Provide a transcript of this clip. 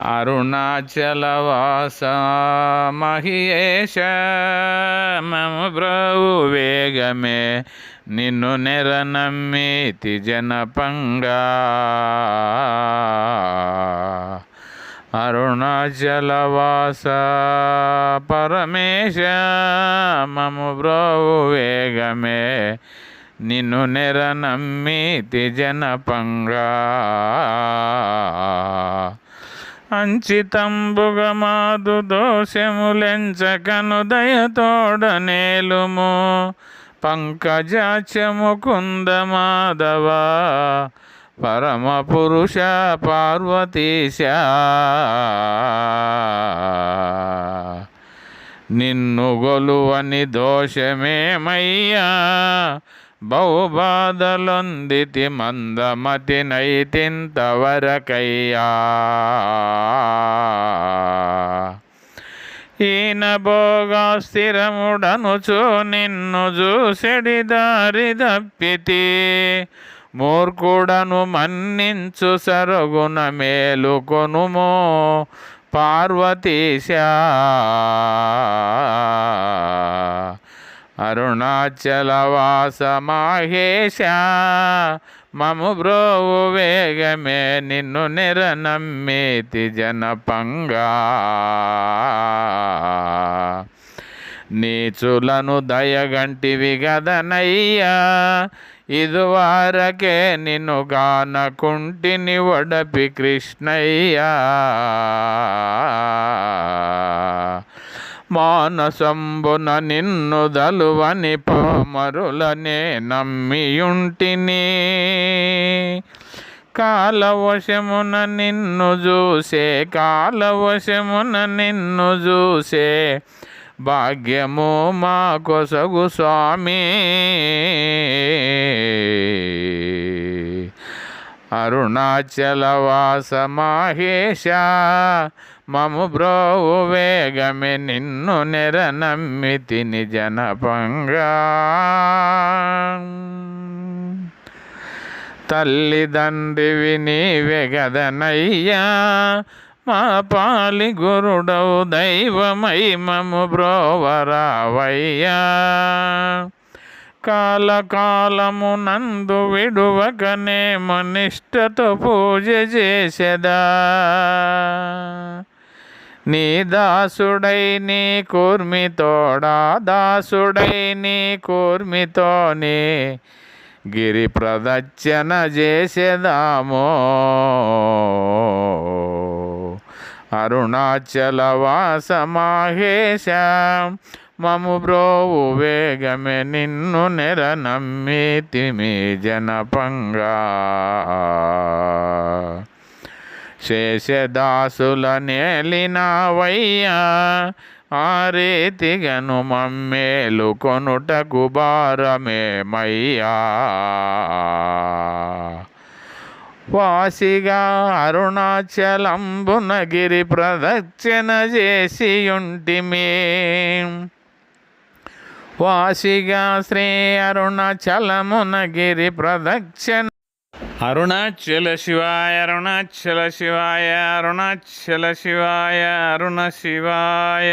అరుణాచలవాస మహియేష మము బ్రవు వేగమే నిన్ను నెరనమ్మితి జనపంగా అరుణాచలవాస పరమేశ మము బ్రవు వేగమే నిన్ను నెర జనపంగా జనపంగా అంచితంబుగమాదు దోషములెంచకను దయతోడనేలుము పంకజాచము కుందమాధవ పరమ పురుష పార్వతీశ. నిన్ను గొలువని దోషమేమయ్యా బహుబాధలొందితి మందమతి నైతింతవరకయ్యా ఈయన భోగా స్థిరముడనుచు నిన్ను చూసెడి దారి తప్పితి. మూర్ఖుడను మన్నించు సరుగున మేలుకొనుమో పార్వతీశా. అరుణాచలవాస మాహేశ మము బ్రోవు వేగమే నిన్ను నిరనమ్మేతి జనపంగా. నీచులను దయగంటివి గదనయ్యా. ఇదివారకే నిన్ను గానకుంటిని వడపి కృష్ణయ్యా. మానసంబున నిన్ను దలువని పామరులనే నమ్మియుంటిని. కాలవశమున నిన్ను చూసే కాలవశమున నిన్ను చూసే భాగ్యము మా కొసగు స్వామి. అరుణాచలవాస మాహేశ మము బ్రోవు వేగమే నిన్ను నెర నమ్మితి నిజనపంగా తల్లిదండ్రివి నీవే గదనయ్యా మా పాలి గురుడవు దైవమై మము బ్రోవరావయ్యా. కాలకాలము నందు విడువకనే మనిష్టతో పూజ చేసేదా. నీ దాసుడై నీ కూర్మితోడా దాసుడై నీ కూర్మితోనే గిరి ప్రదచ్చన చేసేదామో. అరుణాచల వాసమాహేశం మము బ్రోవు వేగమే నిన్ను నెర నమ్మితిమి జనపంగా. శేషదాసుల నేలినావయ్యా ఆ రీతిగను మమ్మేలు కొనుటకు భారమేమయ్యా వాసిగా అరుణాచలంబునగిరి ప్రదక్షిణ చేసియుంటిమే. వాసిగా శ్రీ అరుణాచలమున గిరి ప్రదక్షిణ. అరుణాచల శివాయ అరుణాచల శివాయ అరుణాచల శివాయ అరుణ శివాయ.